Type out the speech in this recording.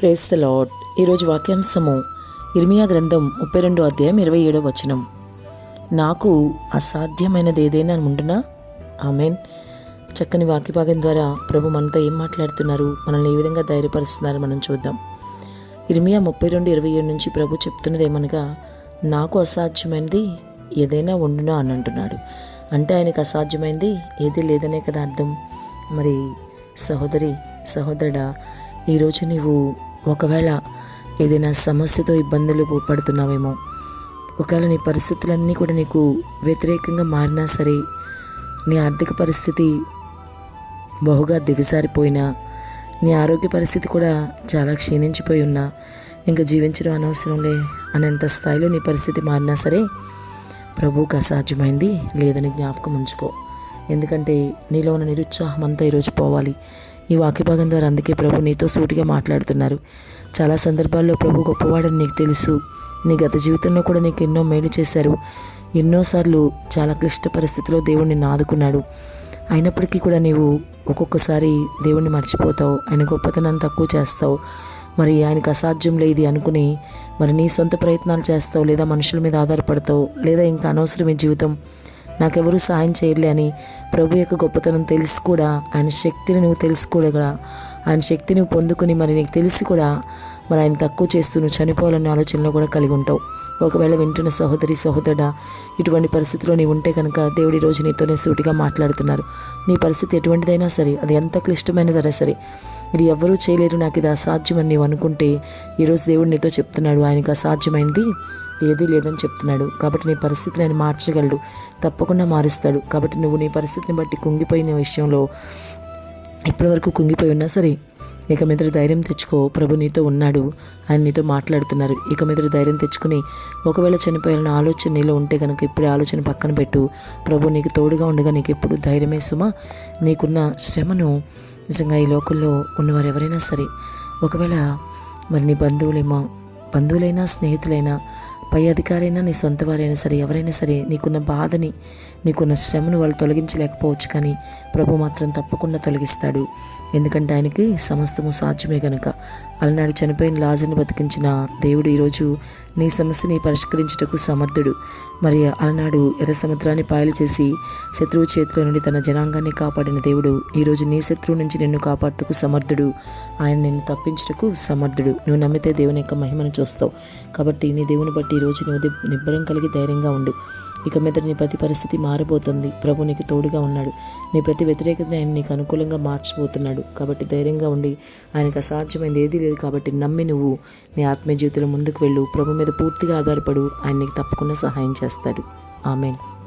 Praise the lord ఈరోజు వాక్యాంశము ఇర్మియా గ్రంథం ముప్పై రెండో అధ్యాయం ఇరవై ఏడో వచనం. నాకు అసాధ్యమైనది ఏదైనా ఉండునా? ఆమెన్. చక్కని వాక్యభాగం ద్వారా ప్రభు మనతో ఏం మాట్లాడుతున్నారు? మనల్ని ఏ విధంగా ధైర్యపరుస్తున్నారు? మనం చూద్దాం. ఇర్మియా ముప్పై రెండు ఇరవై ఏడు నుంచి ప్రభు చెప్తున్నది ఏమనగా నాకు అసాధ్యమైనది ఏదైనా ఉండునా అని అంటున్నాడు. అంటే ఆయనకు అసాధ్యమైంది ఏది లేదనే కదా అర్థం. మరి సహోదరి సహోదరుడా ఈరోజు నీవు ఒకవేళ ఏదైనా సమస్యతో ఇబ్బందులు పడుతున్నావేమో ఒకవేళ నీ పరిస్థితులన్నీ కూడా నీకు వ్యతిరేకంగా మారినా సరే నీ ఆర్థిక పరిస్థితి బహుగా దిగజారిపోయినా నీ ఆరోగ్య పరిస్థితి కూడా చాలా క్షీణించిపోయి ఉన్నా ఇంకా జీవించడం అనవసరంలే అనేంత స్థాయిలో నీ పరిస్థితి మారినా సరే ప్రభువుకు అసాధ్యమైంది లేదని జ్ఞాపకం ఉంచుకో. ఎందుకంటే నీలో ఉన్న నిరుత్సాహం అంతా ఈరోజు పోవాలి. ఈ వాక్యభాగం ద్వారా అందుకే ప్రభు నీతో సూటిగా మాట్లాడుతున్నారు. చాలా సందర్భాల్లో ప్రభు గొప్పవాడని నీకు తెలుసు. నీ గత జీవితంలో కూడా నీకు ఎన్నో మేలు చేశారు. ఎన్నోసార్లు చాలా క్లిష్ట పరిస్థితిలో దేవుణ్ణి ఆదుకున్నాడు అయినప్పటికీ కూడా నీవు ఒక్కొక్కసారి దేవుణ్ణి మర్చిపోతావు. ఆయన గొప్పతనాన్ని తక్కువ చేస్తావు. మరి ఆయనకు అసాధ్యం లేదు అనుకుని మరి నీ సొంత ప్రయత్నాలు చేస్తావు లేదా మనుషుల మీద ఆధారపడతావు లేదా ఇంకా అనవసరమే జీవితం నాకెవరూ సాయం చేయలే అని ప్రభు యొక్క గొప్పతనం తెలిసి కూడా. ఆయన శక్తిని నువ్వు తెలుసు కూడా ఆయన శక్తిని పొందుకుని మరి నీకు తెలిసి కూడా. మరి ఆయన తక్కువ చేస్తూ నువ్వు చనిపోవాలనే ఆలోచనలో కూడా కలిగి ఉంటావు. ఒకవేళ వింటున్న సహోదరి సహోదరుడా ఇటువంటి పరిస్థితిలో నీవు ఉంటే కనుక దేవుడి రోజు నీతోనే సూటిగా మాట్లాడుతున్నారు. నీ పరిస్థితి ఎటువంటిదైనా సరే అది ఎంత క్లిష్టమైనదైనా సరే ఇది ఎవ్వరూ చేయలేరు. నాకు ఇది అసాధ్యమని నీవు అనుకుంటే ఈరోజు దేవుడు నీతో చెప్తున్నాడు ఆయనకు అసాధ్యమైంది ఏదీ లేదని చెప్తున్నాడు. కాబట్టి నీ పరిస్థితిని ఆయన మార్చగలడు తప్పకుండా మారుస్తాడు. కాబట్టి నువ్వు నీ పరిస్థితిని బట్టి కుంగిపోయిన విషయంలో ఇప్పటివరకు కుంగిపోయి ఉన్నా సరే ఇక మీద ధైర్యం తెచ్చుకో ప్రభు నీతో ఉన్నాడు ఆయన నీతో మాట్లాడుతున్నారు. ఇక మీద ధైర్యం తెచ్చుకుని ఒకవేళ చనిపోయాలని ఆలోచన నీలో ఉంటే కనుక ఇప్పుడే ఆలోచన పక్కన పెట్టు. ప్రభు నీకు తోడుగా ఉండగా నీకు ఎప్పుడు ధైర్యమే సుమా. నీకున్న శ్రమను నిజంగా ఈ లోకల్లో ఉన్నవారు ఎవరైనా సరే ఒకవేళ మరి నీ బంధువులేమో బంధువులైనా స్నేహితులైనా పై అధికారైనా నీ సొంత వారైనా సరే ఎవరైనా సరే నీకున్న బాధని నీకున్న శ్రమను వాళ్ళు తొలగించలేకపోవచ్చు కానీ ప్రభు మాత్రం తప్పకుండా తొలగిస్తాడు. ఎందుకంటే ఆయనకి సమస్తము సాధ్యమే కనుక అలనాడు చనిపోయిన లాజర్ని బతికించిన దేవుడు ఈరోజు నీ సమస్యని పరిష్కరించుటకు సమర్థుడు. మరి అలనాడు ఎర్ర సముద్రాన్ని పాయలు చేసి శత్రువు చేతిలో నుండి తన జనాంగాన్ని కాపాడిన దేవుడు ఈరోజు నీ శత్రువు నుంచి నిన్ను కాపాడుటకు సమర్థుడు. ఆయన నిన్ను తప్పించుటకు సమర్థుడు. నువ్వు నమ్మితే దేవుని యొక్క మహిమను చూస్తావు. కాబట్టి నీ దేవుని బట్టి ఈరోజు నువ్వు నిబ్బరం కలిగి ధైర్యంగా ఉండు. ఇక మీద నీ ప్రతి పరిస్థితి మారిపోతుంది. ప్రభు నీకు తోడుగా ఉన్నాడు. నీ ప్రతి వ్యతిరేకతని ఆయన నీకు అనుకూలంగా మార్చిపోతున్నాడు కాబట్టి ధైర్యంగా ఉండి ఆయనకు అసాధ్యమైంది ఏదీ లేదు కాబట్టి నమ్మి నువ్వు నీ ఆత్మీయ జీవితంలో ముందుకు వెళ్ళు. ప్రభు మీద పూర్తిగా ఆధారపడు. ఆయన నీకు తప్పకుండా సహాయం చేస్తాడు. ఆమెన్.